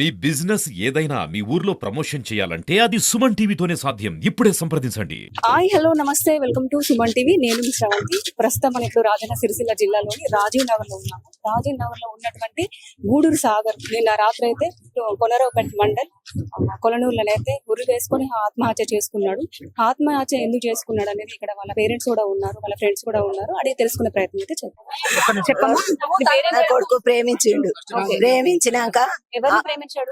మీ business ఏదైనా మీ ఊర్లో promotion చేయాలంటే అది సుమన్ టీవీతోనే సాధ్యం. ఇప్పుడే సంప్రదించండి. హాయ్ హలో నమస్తే. Welcome to Suman TV. నేను మీ శ్రవంతి. ప్రస్తుతం మన ఇప్పుడు రాజన్న సిరిసిల్ల జిల్లాలోని రాజీవ్ నగర్లో ఉన్నాము. రాజీవ్ నగర్లో ఉన్నటువంటి గూడూరు సాగర్ నిన్న రాత్రి అయితే కొనరావుపేట మండల్ కొలనూరులో అయితే ఉరి వేసుకొని ఆత్మహత్య చేసుకున్నాడు. ఆత్మహత్య ఎందుకు చేసుకున్నాడు అనేది ఇక్కడ వాళ్ళ పేరెంట్స్ కూడా ఉన్నారు వాళ్ళ ఫ్రెండ్స్ కూడా ఉన్నారు. అడిగి తెలుసుకునే ప్రయత్నం అయితే పేరేంటి? నా కొడుకు ప్రేమించిండు. ప్రేమించినాక ఎవరిని ప్రేమించాడు?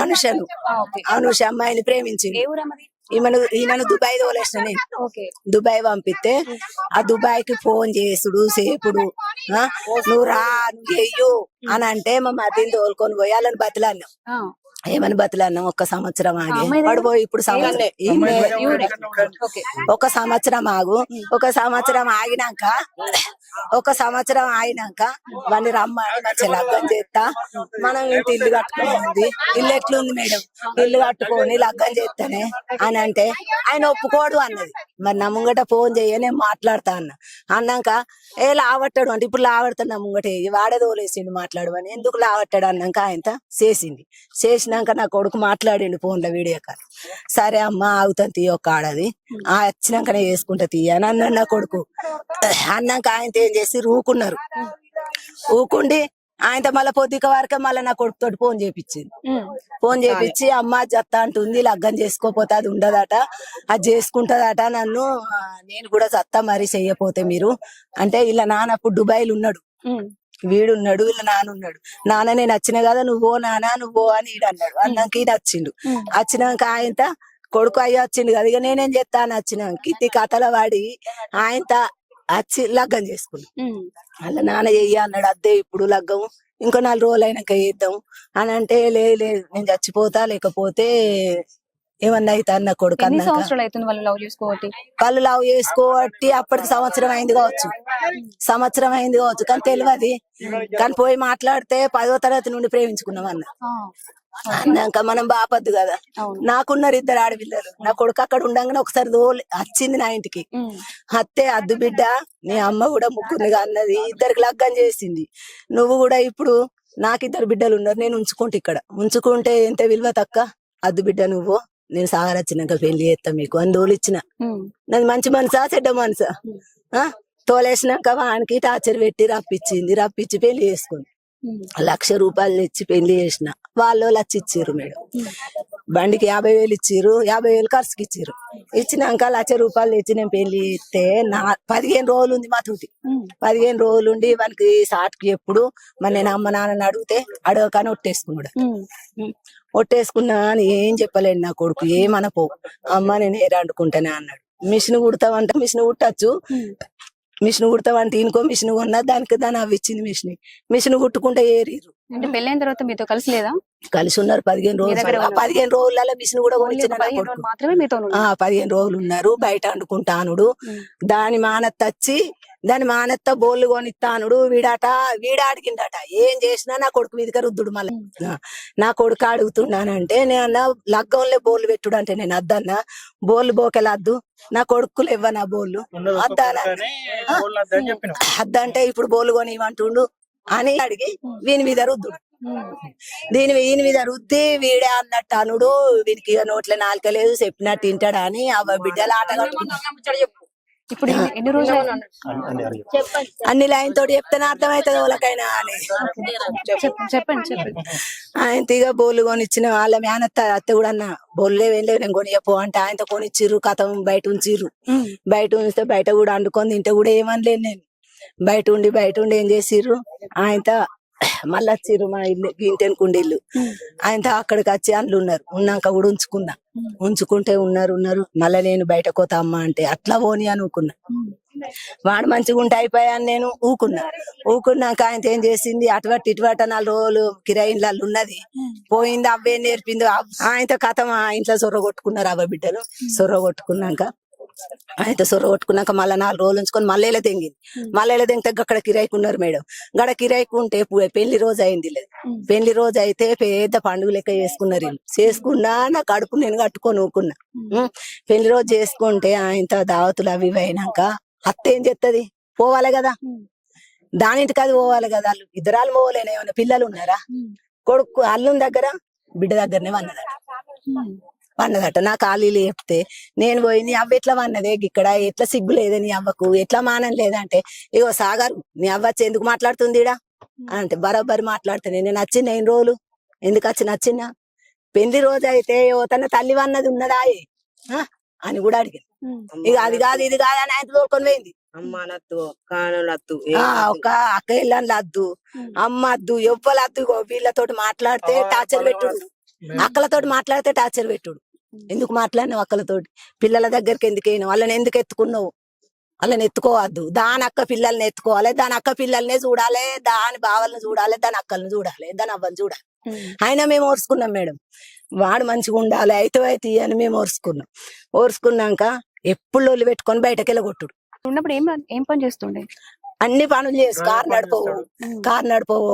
అనుషను అనుష అమ్మాయిని మరి ఈమెను ఈమెను దుబాయ్ తోలేసిన దుబాయ్ పంపిస్తే ఆ దుబాయ్కి ఫోన్ చేసుడు సేపుడు నువ్వు రా నువ్వు చెయ్యు అని అంటే మా మతిని తోలుకొని పోయి వాళ్ళని బతిలాన్నాం ఏమని బతిలాన్నాం ఒక్క సంవత్సరం ఆగి. అమ్మాయి వాడు పోయి ఇప్పుడు సంవత్సరం ఒక సంవత్సరం ఆగు. ఒక సంవత్సరం ఆగినాక ఒక సంవత్సరం అయినాక వాళ్ళు రమ్మని మంచి లగ్గం చేస్తా. మనం ఇంటి ఇల్లు కట్టుకోవాలి ఇల్లు ఎట్లుంది మేడం? ఇల్లు కట్టుకొని లగ్గం చేస్తానే అని అంటే ఆయన ఒప్పుకోడు అన్నది. మరి నా ముంగట ఫోన్ చేయనే నేను మాట్లాడతా అన్న. అన్నాక ఏ లావట్టాడు అంటే ఇప్పుడు లావడతాడు నా ముంగట. వాడే తోలేసిండు మాట్లాడమని. ఎందుకు లావట్టాడు? అన్నాక ఆయన చేసింది. చేసినాక నా కొడుకు మాట్లాడిండు ఫోన్లో వీడియో కాల్. సరే అమ్మ ఆగుతాను తీయ ఒక ఆడది. ఆ వచ్చినాకనే వేసుకుంటా తీయ అని అన్నాడు నా కొడుకు. అన్నాక ఆయన ఆయనతో ఏం చేసి ఊకున్నారు. ఊకుండి ఆయనతో మళ్ళీ పొద్దుక వరకే మళ్ళీ నా కొడుకుతోటి ఫోన్ చేపించింది. ఫోన్ చేపించి అమ్మ జత్త అంటుంది లగ్గం చేసుకోపోతే అది ఉండదట అది చేసుకుంటదట నన్ను నేను కూడా జత్త మరి చెయ్యపోతే మీరు. అంటే ఇలా నాన్న అప్పుడు దుబాయ్లో ఉన్నాడు. వీడున్నాడు వీళ్ళ నాన్న ఉన్నాడు. నాన్న నేను వచ్చిన కదా నువ్వో నాన్న నువ్వో అని ఈడు అన్నాడు. అన్నాక ఈయన వచ్చిండు. వచ్చినాక ఆయన కొడుకు అయ్యి వచ్చిండు కదా ఇక నేనేం చేస్తాను వచ్చినాక ఇది కథల వాడి ఆయన వచ్చి లగ్గం చేసుకున్నాడు ఉమ్. అలా నాన్న చెయ్యి అన్నాడు అద్దే ఇప్పుడు లగ్గం ఇంకో నాలుగు రోజులు అయినాక చేద్దాం. అని అంటే లేదు లేదు నేను చచ్చిపోతా లేకపోతే ఏమన్నా అవుతా అన్న కొడుకు అవుతుంది వాళ్ళు లవ్ చేసుకోవటి వాళ్ళు లవ్ చేసుకోబట్టి అప్పటికి సంవత్సరం అయింది కావచ్చు. సంవత్సరం అయింది కావచ్చు కానీ తెలియదు కానీ పోయి మాట్లాడితే పదో తరగతి నుండి ప్రేమించుకున్నాం అన్న. అన్నాక మనం బాపద్దు కదా. నాకున్నారు ఇద్దరు ఆడపిల్లలు. నా కొడుకు అక్కడ ఉండంగానే ఒకసారి దోలి వచ్చింది నా ఇంటికి. అత్తే అద్దు బిడ్డ నీ అమ్మ కూడా ముగ్గురుగా అన్నది ఇద్దరికి లగ్గం చేసింది. నువ్వు కూడా ఇప్పుడు నాకు ఇద్దరు బిడ్డలు ఉన్నారు నేను ఉంచుకుంటే ఇక్కడ. ఉంచుకుంటే ఎంత విలువ తక్క అద్దు బిడ్డ నువ్వు నేను సాగరచ్చినాక పెళ్ళి చేస్తా మీకు అని తోలిచ్చిన. ఉమ్. నాది మంచి మనసా చెడ్డ మనసా? తోలేసినాక వానికి టార్చర్ పెట్టి రప్పించింది. రప్పించి పెళ్ళి చేసుకుంది. లక్ష రూపాయలు ఇచ్చి పెళ్ళి చేసిన. వాళ్ళు లక్ష ఇచ్చిర్రు మేడం. బండికి యాభై వేలు ఇచ్చిర్రు యాభై వేలు ఖర్చుకి ఇచ్చిర్రు. ఇచ్చినాక లక్ష రూపాయలు ఇచ్చి నేను పెళ్ళి ఇస్తే నా పదిహేను రోజులు ఉంది మా తోటి. పదిహేను రోజులు ఉండి వానికి సాటుకి ఎప్పుడు మరి నేను అమ్మ నాన్నని అడిగితే అడగకని ఒట్టేసుకున్నాడు. ఒట్టేసుకున్నా అని ఏం చెప్పలేడు నా కొడుకు ఏమనపో. అమ్మ నేను ఏరా అండుకుంటానే అన్నాడు. మిషన్ కుడతావంటే మిషన్ కుట్టచ్చు. మిషన్ కుడతావంటే ఇంకో మిషన్ కొన్నా దానికి దాని అవి ఇచ్చింది మిషన్ మిషన్ కుట్టుకుంటే ఏరీరు అంటే పెళ్ళైన తర్వాత మీతో కలిసి లేదా కలిసి ఉన్నారు పదిహేను రోజులు. పదిహేను రోజులలో మిషన్ కూడా. రోజులు మాత్రమే మీతో పదిహేను రోజులు ఉన్నారు బయట వండుకుంటానుడు ఉమ్. దాని మానత్త వచ్చి దాని మానత్త బోళ్ళు కొనిస్తానుడు వీడాట వీడ అడిగిండట ఏం చేసినా నా కొడుకు మీదకి రుద్దుడు మళ్ళీ. నా కొడుకు అడుగుతున్నానంటే నేను అన్న లగ్గంలో బోళ్ళు పెట్టుడు అంటే నేను అద్దన్నా. బోళ్ళు బోకెలద్దు. నా కొడుకులు ఇవ్వ నా బోళ్ళు అద్దానా? అద్దంటే ఇప్పుడు బోళ్ళు కొనివ్వంటుండు అని అడిగి వీని మీద రుద్దుడు. దీని వీని మీద రుద్ది వీడే అన్నట్టు అనుడు వీనికి నోట్ల నాలుక లేదు చెప్పినట్టు తింటాడా అని. ఆ బిడ్డల ఆట కట్టుకున్నాడు ఇప్పుడు ఎన్ని- రోజులు? అన్ని లైన్ తోటి చెప్తేనే అర్థమవుతుంది వాళ్ళకైనా అని. చెప్ప- చెప్పండి చెప్పండి. ఆయన తీగ బోళ్ళు కొనిచ్చిన వాళ్ళ మేనత్త అత్త కూడా అన్న బోళ్ళు ఏం లేవు నేను కొనియపో అంటే ఆయనతో కొనిచ్చిర్రు కథం బయట ఉంచిర్రు. బయట ఉంచితే బయట కూడా వండుకొని తింటే కూడా ఏమనలేను నేను. బయట ఉండి బయట ఉండి ఏం చేసిర్రు? ఆయనతో మళ్ళీ వచ్చిర్రు మా ఇల్లు గింటెనుకుండి ఇల్లు ఆయనతో అక్కడికి వచ్చి అందులో ఉన్నారు. ఉన్నాక కూడా ఉంచుకున్నా. ఉంచుకుంటే ఉన్నారు ఉన్నారు. మళ్ళీ నేను బయట కోతా అమ్మ అంటే అట్లా పోని అనుకున్నా వాడు మంచిగా ఉంటే అయిపోయాను నేను ఊకున్నా. ఊకున్నాక ఆయన ఏం చేసింది? అటువంటి ఇటువంటి నాలుగు రోజులు కిరాయిన్ల ఉన్నది. పోయింది అవే నేర్పింది. ఆయనతో కథ మా ఇంట్లో సొర్ర కొట్టుకున్నారు అవ్వ బిడ్డలు. సొర్ర కొట్టుకున్నాక ఆయనతో సొర్ర కొట్టుకున్నాక మళ్ళీ నాలుగు రోజులు ఉంచుకొని మళ్ళీ ఇలా తెంగింది. మళ్ళీ ఇలా తెంగితే అక్కడ కిరాయికున్నారు మేడం. గడ కిరాయికుంటే పు- పెళ్ళి రోజు అయింది పెళ్ళి రోజు అయితే పెద్ద పండుగ లెక్క చేసుకున్నారు చేసుకున్నా నా కడుపు నేను కట్టుకొని ఊకున్నా. పెళ్ళి రోజు చేసుకుంటే ఆయనతో దావతులు అవి అయినాక అత్త ఏం చెత్తది పోవాలి కదా. దానింటికి అది పోవాలి కదా. వాళ్ళు ఇద్దరాలు పోలేనే ఏమైనా పిల్లలు ఉన్నారా? కొడుకు అల్లుని దగ్గర బిడ్డ దగ్గరనే వన్నదట. వన్నదట నా ఖాళీలు చెప్తే నేను పోయి నీ అవ్వ ఎట్లా వన్నదే ఇక్కడ ఎట్లా సిగ్గు లేదే నీ అవ్వకు? ఎట్లా మానం లేదంటే ఇగో సాగర్ నీ అవ్వ వచ్చి ఎందుకు మాట్లాడుతుంది అంటే బరాబరి మాట్లాడుతాను. నేను నచ్చింది ఎన్ని రోజులు ఎందుకు వచ్చి నచ్చిందా పెళ్ళి రోజు అయితే ఓ తన తల్లి వన్నది ఉన్నదా? అని కూడా అడిగింది ఇక అది కాదు ఇది కాదు అని ఆయన తోడుకొని పోయింది. అమ్మ నత్తు కానులత్తు ఆ ఒక అక్క ఇళ్ళని లద్దు అమ్మ అద్దు ఎవ్వలద్దు ఇగో వీళ్ళతోటి మాట్లాడితే టార్చర్ పెట్టుడు. అక్కలతోటి మాట్లాడితే టార్చర్ పెట్టుడు. ఎందుకు మాట్లాడినావు అక్కలతోటి? పిల్లల దగ్గరికి ఎందుకు అయినావు వాళ్ళని ఎందుకు ఎత్తుకున్నావు? వాళ్ళని ఎత్తుకోవద్దు. దాని అక్క పిల్లల్ని ఎత్తుకోవాలి. దాని అక్క పిల్లల్నే చూడాలి. దాని బావల్ని చూడాలి. దాని అక్కల్ని చూడాలి. దాని అవ్వని చూడాలి. అయినా మేము ఓర్చుకున్నాం మేడం. వాడు మంచిగా ఉండాలి. అయితే అయితే అని మేము ఓర్చుకున్నాం. ఓర్చుకున్నాక ఎప్పుడు లొల్లి పెట్టుకొని బయటకు వెళ్ళగొట్టుడు ఉన్నప్పుడు ఏం ఏం పని చేస్తుండే? అన్ని పనులు చేసి కారు నడిపోవు. కారు నడిపోవు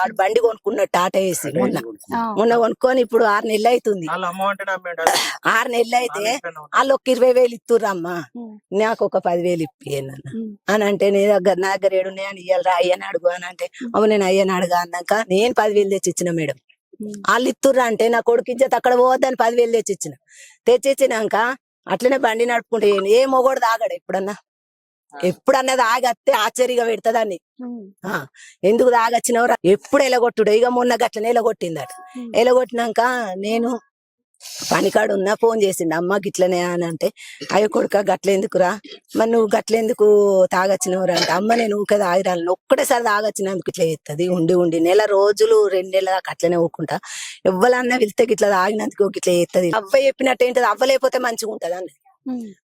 ఆడు బండి కొనుక్కున్నాడు టాటా వేసి మొన్న. మొన్న కొనుక్కొని ఇప్పుడు ఆరు నెలలు అవుతుంది ఆరు నెలలు అయితే వాళ్ళు ఒక ఇరవై వేలు ఇస్తుర్రమ్మా ఉమ్, నాకు ఒక పదివేలు ఇప్పియను అని అంటే నీ దగ్గర నా దగ్గర ఏడు అని ఇయ్యాలి అయ్యని అడుగు అని అంటే అమ్మ నేను అయ్యని అడుగు అన్నాక నేను పదివేలు తెచ్చి ఇచ్చిన మేడం. వాళ్ళు ఇస్తుర్రా అంటే నా కొడుకు ఇచ్చేది అక్కడ పోవద్దని పదివేలు తెచ్చి ఇచ్చిన తెచ్చిచ్చినాక అట్లనే బండి నడుపుకుంటే ఏ మొగోడు తాగడు ఎప్పుడన్నా. ఎప్పుడన్నా తాగత్తే ఆశ్చర్యంగా పెడతదాన్ని ఎందుకు తాగొచ్చినవరా ఎప్పుడు ఎలగొట్టుడు? ఇక మొన్న గట్లనే ఎలగొట్టిందట. ఎలగొట్టినాక నేను పనికాడు ఉన్నా ఫోన్ చేసిండు. అమ్మ గిట్లనే అని అంటే అయ్యో కొడుక గట్లెందుకురా మరి నువ్వు గట్లెందుకు తాగొచ్చినవరా అంటే అమ్మ నేను ఊకే తాగిరాలను ఒక్కటేసారి తాగొచ్చినందుకు ఇట్లా చేస్తుంది ఉండి ఉండి నెల రోజులు రెండు నెలల అట్లనే ఊకుంటా. ఎవ్వలన్నా వెళ్తే గిట్లా తాగినందుకు గిట్లా చేస్తుంది అవ్వ చెప్పినట్టు ఏంటది? అవ్వలేకపోతే మంచిగా ఉంటది అని ఉమ్,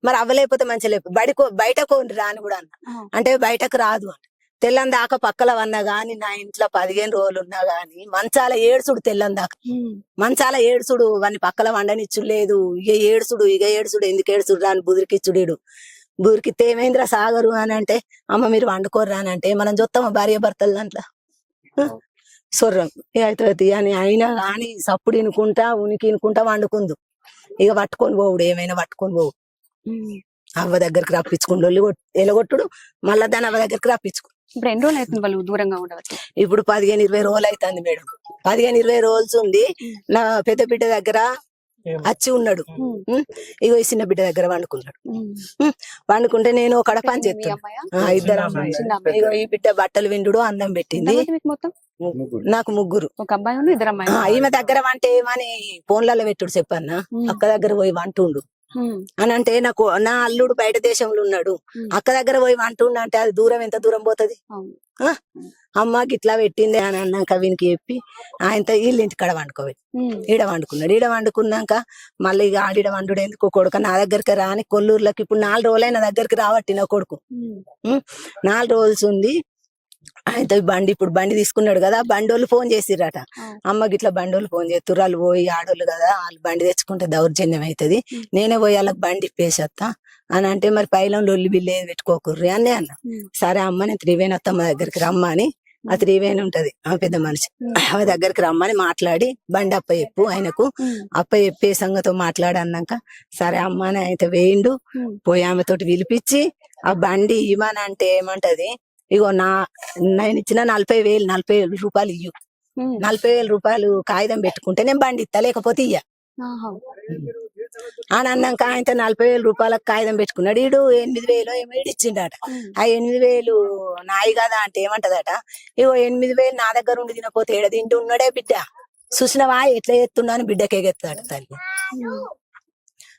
మరి అవ్వలేకపోతే మంచిగా లేకపోతే బయటకు బయటకు రాని కూడా అన్న. అంటే బయటకు రాదు అని తెల్లని దాకా పక్కల వన్నా గాని నా ఇంట్లో పదిహేను రోజులు ఉన్నా గాని మంచాల ఏడుసుడు తెల్లని దాకా. మంచాల ఏడుసుడు వాని పక్కల వండనిచ్చు లేదు. ఇక ఏడుసుడు ఇక ఏడుసుడు ఎందుకు ఏడుసుడు రాని? బుదిరికిచ్చుడు బుదిరికితే ఏమైందిరా సాగరు అని అంటే అమ్మ మీరు వండుకోర్రా అని అంటే మనం చూస్తామా భార్య భర్తలు దాంట్లో? సొర్రం. అవుతుంది అని అయినా గాని సప్పుడు ఇనుకుంటా ఉనికి ఇనుకుంటా వండుకుందు. ఇక పట్టుకొని పోవుడు ఏమైనా పట్టుకొని పోవు. అవ్వ దగ్గరికి రప్పించుకుండు ఎలగొట్టుడు మళ్ళా దాని అవ్వ దగ్గరికి రప్పించుకుండు ఇప్పుడు ఎన్ని రోజులు అవుతుంది వాళ్ళు దూరంగా ఉండవచ్చు? ఇప్పుడు పదిహేను ఇరవై రోజులు అవుతుంది మేడం. పదిహేను ఇరవై రోజులు ఉంది నా పెద్ద బిడ్డ దగ్గర వచ్చి ఉన్నాడు? ఇగో ఈ చిన్న బిడ్డ దగ్గర వండుకున్నాడు. వండుకుంటే నేను ఒకడ పని చేస్తాను అమ్మాయా? ఇద్దరు. ఇగో ఈ బిడ్డ బట్టలు విండు అన్నం పెట్టింది. నాకు ముగ్గురు. ఒక అబ్బాయి ఇద్దరు అమ్మాయి ఈమె దగ్గర వంట ఏమని ఫోన్లలో పెట్టుడు చెప్పన్నా? అక్క దగ్గర పోయి వంటుండు. అని అంటే నాకు నా అల్లుడు బయట దేశంలో ఉన్నాడు. అక్క దగ్గర పోయి వంటుండు అంటే అది దూరం ఎంత దూరం పోతది? ఆ? అమ్మ గిట్లా పెట్టింది అని అన్నాక వీనికి చెప్పి ఆయనతో వీళ్ళ ఇంటి కాడ వండుకోవాలి ఈడ వండుకున్నాడు ఈడ వండుకున్నాక మళ్ళీ ఇక ఆడిడ వండుడు ఎందుకు కొడుక? నా దగ్గరికి రాని కొల్లూరులోకి ఇప్పుడు నాలుగు రోజులైన దగ్గరికి రావట్టి నా కొడుకు నాలుగు రోజులు ఉంది. ఆయనతో బండి ఇప్పుడు బండి తీసుకున్నాడు కదా బండి వాళ్ళు ఫోన్ చేసిరట ఆ. అమ్మ గిట్లా బండి వాళ్ళు ఫోన్ చేస్తుర్రు వాళ్ళు పోయి ఆడోళ్ళు కదా వాళ్ళు బండి తెచ్చుకుంటే దౌర్జన్యం అవుతుంది. నేనే పోయి వాళ్ళకి బండి ఇప్పేసేస్తా అని అంటే మరి పైలం లొల్లి బిల్లు ఏది పెట్టుకోకుర్రి అని అన్న. సరే అమ్మ నేను త్రివేణి అత్తమ్మ దగ్గరికి రమ్మని. అని ఆ త్రివేణి ఉంటది ఆ పెద్ద మనిషి. ఆమె దగ్గరికి రమ్మని మాట్లాడి బండి అప్ప చెప్పు ఆయనకు. అప్ప చెప్పే సంగతో మాట్లాడి అన్నాక సరే అమ్మ అని అయితే వేయిండు. పోయి ఆమెతోటి పిలిపించి ఆ బండి ఇవ్వని అంటే ఏమంటది? ఇగో నా నేను ఇచ్చిన నలభై వేలు నలభై వేలు రూపాయలు ఇయ్యు. నలభై వేల రూపాయలు కాగితం పెట్టుకుంటే నేను బండి ఇస్తా లేకపోతే ఇయ్య. అని అన్నాక ఆయనతో నలభై వేల రూపాయలకు కాగితం పెట్టుకున్నాడు. ఈడు ఎనిమిది వేలు ఏమో ఈడు ఇచ్చిండట. ఆ ఎనిమిది వేలు నాయి కదా అంటే ఏమంటదట? ఇగో ఎనిమిది వేలు నా దగ్గర ఉండి తినపోతే ఏడ తింటూ ఉన్నాడే బిడ్డ? చూసినవా? ఎట్లా ఎత్తున్నాను బిడ్డకి ఎగెత్తాడు తల్లి.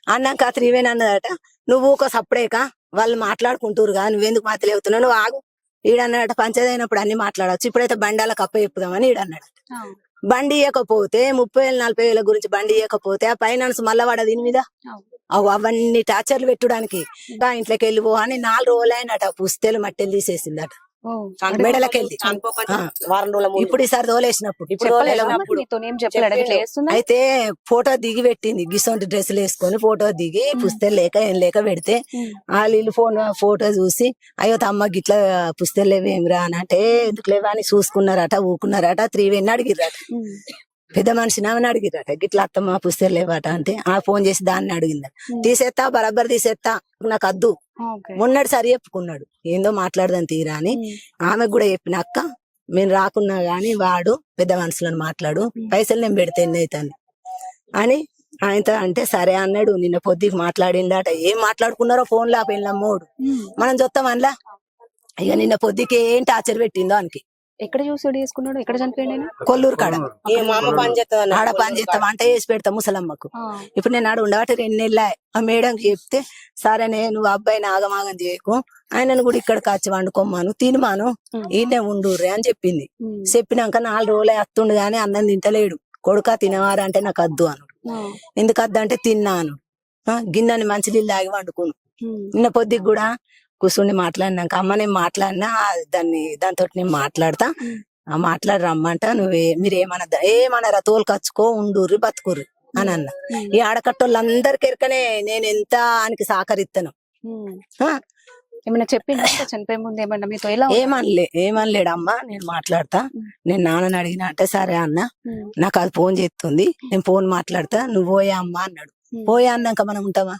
అన్నాక త్రివేణి అన్నదట నువ్వు ఒక సప్పుడేక వాళ్ళు మాట్లాడుకుంటారుగా నువ్వెందుకు మాట్లాడుతున్నావు నువ్వు ఆగు. ఈడన్నాడట పంచది అయినప్పుడు అన్ని మాట్లాడవచ్చు ఇప్పుడైతే బండాలకు అప్ప చెప్పుదామని ఈడన్నాడు బండి ఇవ్వకపోతే ముప్పై వేలు నలభై వేల గురించి బండి ఇవ్వకపోతే ఆ ఫైనాన్స్ మళ్ళా వాడ దీని మీద? అవు అవన్నీ టార్చర్లు పెట్టడానికి. ఇంట్లోకి వెళ్ళిపో అని నాలుగు రోజులైనట పుస్తేలు మట్టెలు తీసేసిందట. మెడలకెళ్ళి. ఇప్పుడు ఈసారి తోలేసినప్పుడు. ఇప్పుడు అయితే ఫోటో దిగి పెట్టింది. గిసొంటి డ్రెస్సులు వేసుకొని ఫోటో దిగి పుస్తలు లేక ఏం లేక పెడితే వాళ్ళు ఫోన్ ఫోటో చూసి అయ్యో తమ్మ గిట్లా పుస్తలు లేవేమిరా అని అంటే ఎందుకు లేవా అని చూసుకున్నారట ఊకున్నారట త్రివేణి అడిగిరట పెద్ద మనిషిని ఆమెను అడిగిరట గిట్లా అత్తమ్మ పుస్తలు లేవట అంటే ఆ ఫోన్ చేసి దాన్ని అడిగింది తీసేస్తా బరాబర్ తీసేస్తా నాకు అద్దు. మొన్నటి సరి చెప్పుకున్నాడు. ఏందో మాట్లాడదాని తీరా అని. ఆమెకు కూడా చెప్పిన అక్క మేము రాకున్నా గాని వాడు పెద్ద మనుషులను మాట్లాడు పైసలు నేను పెడితే అని ఆయనతో అంటే సరే అన్నాడు నిన్న పొద్దుకి మాట్లాడిండట ఏం మాట్లాడుకున్నారో ఫోన్లో పెళ్ళమ్మోడు మనం చూస్తాం అందులో ఇక నిన్న పొద్దుకి ఏం టార్చర్ పెట్టిందో ఆయనకి ఎక్కడ చూసాడు చేసుకున్నాడు? ఎక్కడ చనిపోయాడు? కొల్లూరు కాడ. ఆడ పని చేస్తా వంట చేసి పెడతా ముసలమ్మకు. ఇప్పుడు నేను ఆడ ఉండబట్టి రెండు నెలలు. ఆ మేడంకి చెప్తే సరేనే నువ్వు అబ్బాయిని ఆగమాగం చేయకు. ఆయనను కూడా ఇక్కడికి వచ్చి వండుకోమాను తినమాను. ఈయనే ఉండుర్రే అని చెప్పింది. చెప్పినాక నాలుగు రోజులే అత్తుండు గానీ అన్నం తింటలేడు. కొడుక తినవారా? అంటే నాకు అద్దు అను. ఎందుకు అద్దు అంటే తిన్నాను ఆ, గిన్నెని మంచి నీళ్ళు తాగి వండుకును. నిన్న పొద్దుకి కూడా కూర్చుండి మాట్లాడినాక అమ్మ నేను మాట్లాడినా దాన్ని దాంతో నేను మాట్లాడతా. ఆ మాట్లాడి రమ్మంట నువ్వే మీరేమన్నా ఏమన్నారా తోలుకచ్చుకో ఉండుర్రి బతుకుర్రి అని అన్న. ఈ ఆడకట్టోళ్ళందరికి ఎరకనే నేను ఎంత ఆయనకి సహకరిస్తాను ఏమన్నా చెప్పిందా చనిపోయే ముందు ఏమన్నా మీతో ఎలా ఏమనలే ఏమనలేడు అమ్మ నేను మాట్లాడతా. నేను నాన్నని అడిగినా అంటే సరే అన్న. నాకు అది ఫోన్ చేస్తుంది నేను ఫోన్ మాట్లాడతా నువ్వు పోయా అమ్మా అన్నాడు. పోయా అన్నాక మనం ఉంటామా.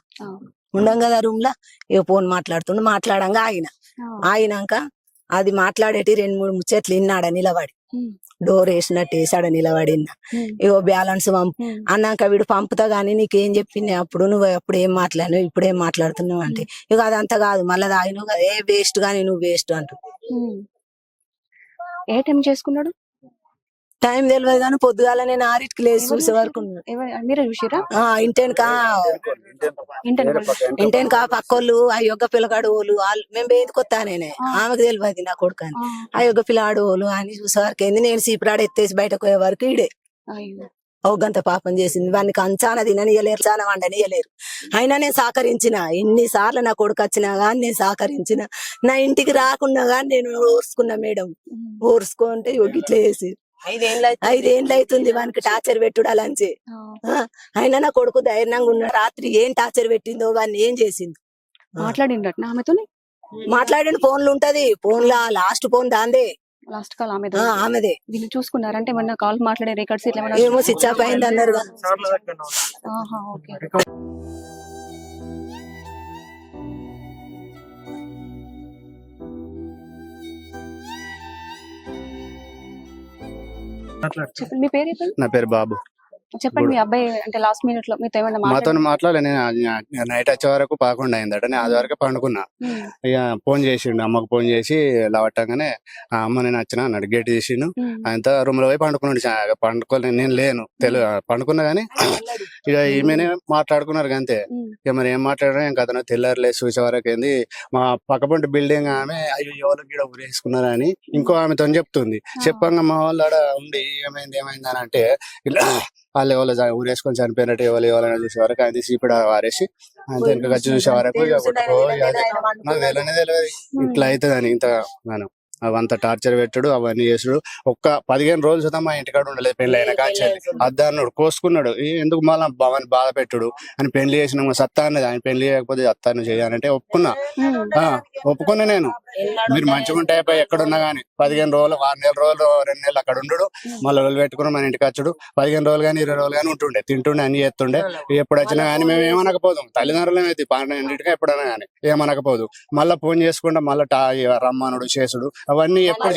ఉండం కదా రూమ్ లా ఇక ఫోన్ మాట్లాడుతుండు మాట్లాడంగా ఆగిన. ఆగినాక అది మాట్లాడేటి రెండు మూడు ముచ్చట్లు విన్నాడ నిలబడి. డోర్ వేసినట్టు వేసాడ నిలబడి విన్నా. ఉమ్. ఇగో బ్యాలెన్స్ పంపు. అన్నాక వీడు పంపుతా గానీ నీకేం చెప్పింది అప్పుడు నువ్వు అప్పుడు ఏం మాట్లాడినావు ఇప్పుడు ఏం మాట్లాడుతున్నావు అంటే ఇక అదంతా కాదు మళ్ళీ తాగినావు కదా ఏ వేస్ట్ గానీ నువ్వు వేస్ట్ అంటు. ఏ టైం చేసుకున్నాడు టైం తెలియదు కానీ పొద్దుగాల నేను ఆరింటికి లేచి ఎవరు చూసే వరకు మీరే చూసిరా ఇంటెనక ఇంటెనక పక్కోళ్ళు ఆ యొగ్గ పిల్లగాడు వాళ్ళు వాళ్ళు మేము బేదికొత్తా నేనే. ఆమెకు తెలియదు నా కొడుకు అని. ఆ. యొగ్గ పిల్లాడు వాళ్ళు అని చూసే వరకు ఏంది? నేను సీపురాడు ఎత్తేసి బయటకు పోయే వరకు ఈడే. ఒక గంట పాపం చేసింది. వానికి అంచాన తిననియలేరు చాలా వండనియలేరు. అయినా నేను సహకరించిన. ఎన్నిసార్లు నా కొడుకు వచ్చినా గాని నేను సహకరించిన. నా ఇంటికి రాకుండా గాని నేను ఓర్చుకున్నా మేడం. ఓర్చుకుంటే ఇట్లా చేసి ఐదేళ్ళు అవుతుంది వానికి టార్చర్ పెట్టుడు అలాంచి అయినా నా కొడుకు ధైర్యంగా ఉన్న రాత్రి ఏం టార్చర్ పెట్టిందో వాడిని ఏం చేసింది? మాట్లాడిండట ఆమెతోనే? మాట్లాడిన ఫోన్లు ఉంటది. ఫోన్ లా లాస్ట్ ఫోన్ దాందే. లాస్ట్ కాల్ ఆమె ఆ, ఆమెదే. వీళ్ళు చూసుకున్నారంటే ఏమన్నా కాల్ మాట్లాడే రికార్డ్స్ ఇట్లా ఏమో స్విచ్ ఆఫ్ అయింది అన్నారు మీ పేరు నా పేరు బాబు. చెప్పండి మీ అబ్బాయి అంటే లాస్ట్ మినిట్లో మీతో ఏమన్నా మాతో మాట్లాడి మాట్లాడలే నేను నైట్ వచ్చే వరకు పదకొండు అయిందట నేను అది వరకు పండుకున్నా. ఇక ఫోన్ చేసిండు అమ్మకు ఫోన్ చేసి లవట్టంగానే ఆ అమ్మ నేను వచ్చిన అన్నాడు. గేట్ తీసిండు. ఆయనతో రూమ్లో పోయి పండుకున్నాడు. పండుకోలే నేను లేను. తెలు పండుకున్నా గానీ ఇక ఈమెనే మాట్లాడుకున్నారు అంతే ఇక మరి ఏం మాట్లాడారో ఏం కథనో తెల్లారులే చూసే వరకు ఏంది మా పక్కపంటి బిల్డింగ్ ఆమె అయ్యో ఎవరికి గిడ ఊరేసుకున్నారు అని ఇంకో ఆమెతో చెప్తుంది. చెప్పంగా మా వాళ్ళు ఆడ ఉండి ఏమైంది ఏమైంది అని అంటే ఇలా వాళ్ళు ఎవరు ఊరేసుకొని చనిపోయినట్టు ఎవరు ఎవరైనా చూసే వరకు ఆయన సీపిడ వారేసి ఆయన వెనక వచ్చి చూసే వరకు ఇక కొట్టుకో ఇక అది. నాకు తెలియనే తెలియదు. ఇట్లా అవుతుందని ఇంత మనం అవంతా టార్చర్ పెట్టుడు అవన్నీ చేసుడు. ఒక్క పదిహేను రోజులు సుతం మా ఇంటికాడ ఉండలేదు పెళ్ళి అయిన కాంచెల్లి అద్దన్నాడు కోసుకున్నాడు. ఏ ఎందుకు మళ్ళీ భవన్ బాధ పెట్టుడు? అని పెళ్ళి చేసిన. సత్తా అన్నది. ఆయన పెళ్ళి చేయకపోతే సత్తాను చేయాలంటే ఒప్పుకున్నా. ఆ, ఒప్పుకున్నా నేను. మీరు మంచిగా ఉంటే అయిపోయి ఎక్కడున్నా గానీ పదిహేను రోజులు ఆరు నెల రోజులు రెండు నెలలు అక్కడ ఉండు మళ్ళీ రోజులు పెట్టుకుని మన ఇంటికి వచ్చుడు. పదిహేను రోజులు కానీ ఇరవై రోజులు కానీ ఉంటుండే తింటుండే అన్ని చేస్తుండే. ఎప్పుడు వచ్చినా కానీ మేము ఏమనకపోదాం. తల్లిదండ్రులు అయితే పన్నెండింటికి ఎప్పుడైనా కానీ ఏమనకపోదు. మళ్ళీ ఫోన్ చేసుకుంటే మళ్ళీ టా రమ్మనుడు చేసుడు. అవన్నీ ఎప్పుడు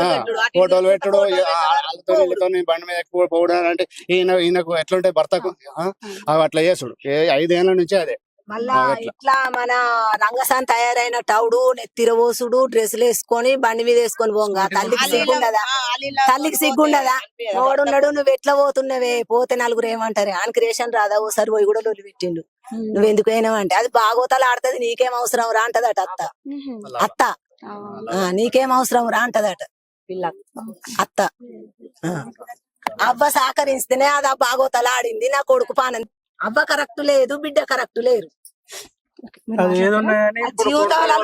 ఆ, ఫోటోలు పెట్టుడు వాళ్ళతో వీళ్ళతో బండి మీద ఎక్కువ పోవడం అంటే ఈయన ఈయనకు ఎట్లుంటాయి భర్తకు? అవి అట్లా చేసుడు. ఏ ఐదేళ్ళ నుంచి అదే. మళ్ళా. ఇట్లా మన రంగసాన్ తయారైన టౌడు నెత్తిర పోసుడు డ్రెస్సులు వేసుకొని బండి మీద వేసుకొని పోంగా. తల్లికి సిగ్గుండదా తల్లికి సిగ్గుండదా ఉన్నాడు నువ్వు ఎట్లా పోతున్నావే? పోతే నలుగురు ఏమంటారు? ఆయనకి రేషన్ రాదా? ఓసారి పోయి కూడా లొల్లి పెట్టిండు. నువ్వు ఎందుకు పోయినావంటే అది బాగోతాలు ఆడుతుంది నీకేం అవసరం రా అంటదట అత్త. అత్త. నీకేం అవసరం రా అంటదట. పిల్ల. అత్త. ఆ. అవ్వ సహకరిస్తేనే అది ఆ బాగోతాలు ఆడింది నా కొడుకు పానం అవ్వ కరెక్ట్ లేదు బిడ్డ కరెక్ట్ లేరు? జీవితంలో